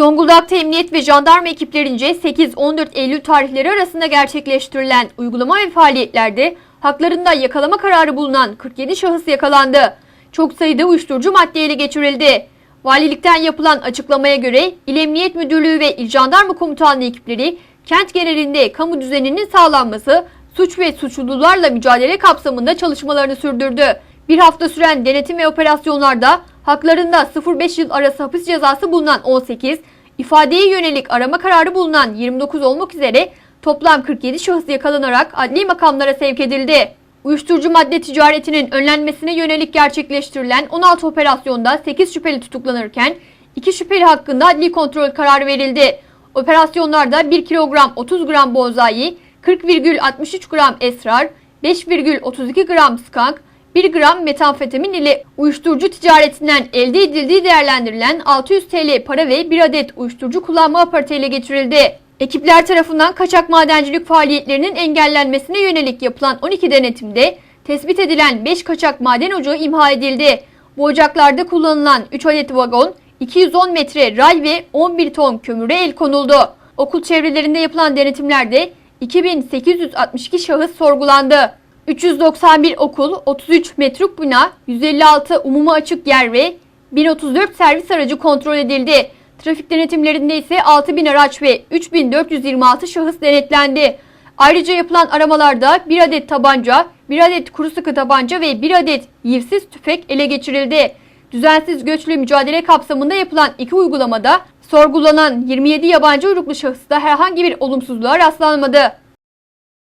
Zonguldak'ta emniyet ve jandarma ekiplerince 8-14 Eylül tarihleri arasında gerçekleştirilen uygulama ve faaliyetlerde haklarında yakalama kararı bulunan 47 şahıs yakalandı. Çok sayıda uyuşturucu madde ele geçirildi. Valilikten yapılan açıklamaya göre İl Emniyet Müdürlüğü ve İl Jandarma Komutanlığı ekipleri kent genelinde kamu düzeninin sağlanması, suç ve suçlulularla mücadele kapsamında çalışmalarını sürdürdü. Bir hafta süren denetim ve operasyonlarda haklarında 0-5 yıl arası hapis cezası bulunan 18, ifadeye yönelik arama kararı bulunan 29 olmak üzere toplam 47 şahıs yakalanarak adli makamlara sevk edildi. Uyuşturucu madde ticaretinin önlenmesine yönelik gerçekleştirilen 16 operasyonda 8 şüpheli tutuklanırken 2 şüpheli hakkında adli kontrol kararı verildi. Operasyonlarda 1 kilogram 30 gram bonzai, 40,63 gram esrar, 5,32 gram skank, 1 gram metamfetamin ile uyuşturucu ticaretinden elde edildiği değerlendirilen 600 TL para ve 1 adet uyuşturucu kullanma aparatı ele geçirildi. Ekipler tarafından kaçak madencilik faaliyetlerinin engellenmesine yönelik yapılan 12 denetimde tespit edilen 5 kaçak maden ocağı imha edildi. Bu ocaklarda kullanılan 3 adet vagon, 210 metre ray ve 11 ton kömüre el konuldu. Okul çevrelerinde yapılan denetimlerde 2862 şahıs sorgulandı. 391 okul, 33 metruk bina, 156 umuma açık yer ve 1034 servis aracı kontrol edildi. Trafik denetimlerinde ise 6000 araç ve 3426 şahıs denetlendi. Ayrıca yapılan aramalarda 1 adet tabanca, 1 adet kuru sıkı tabanca ve 1 adet yivsiz tüfek ele geçirildi. Düzensiz göçle mücadele kapsamında yapılan iki uygulamada sorgulanan 27 yabancı uyruklu şahısta herhangi bir olumsuzluğa rastlanmadı.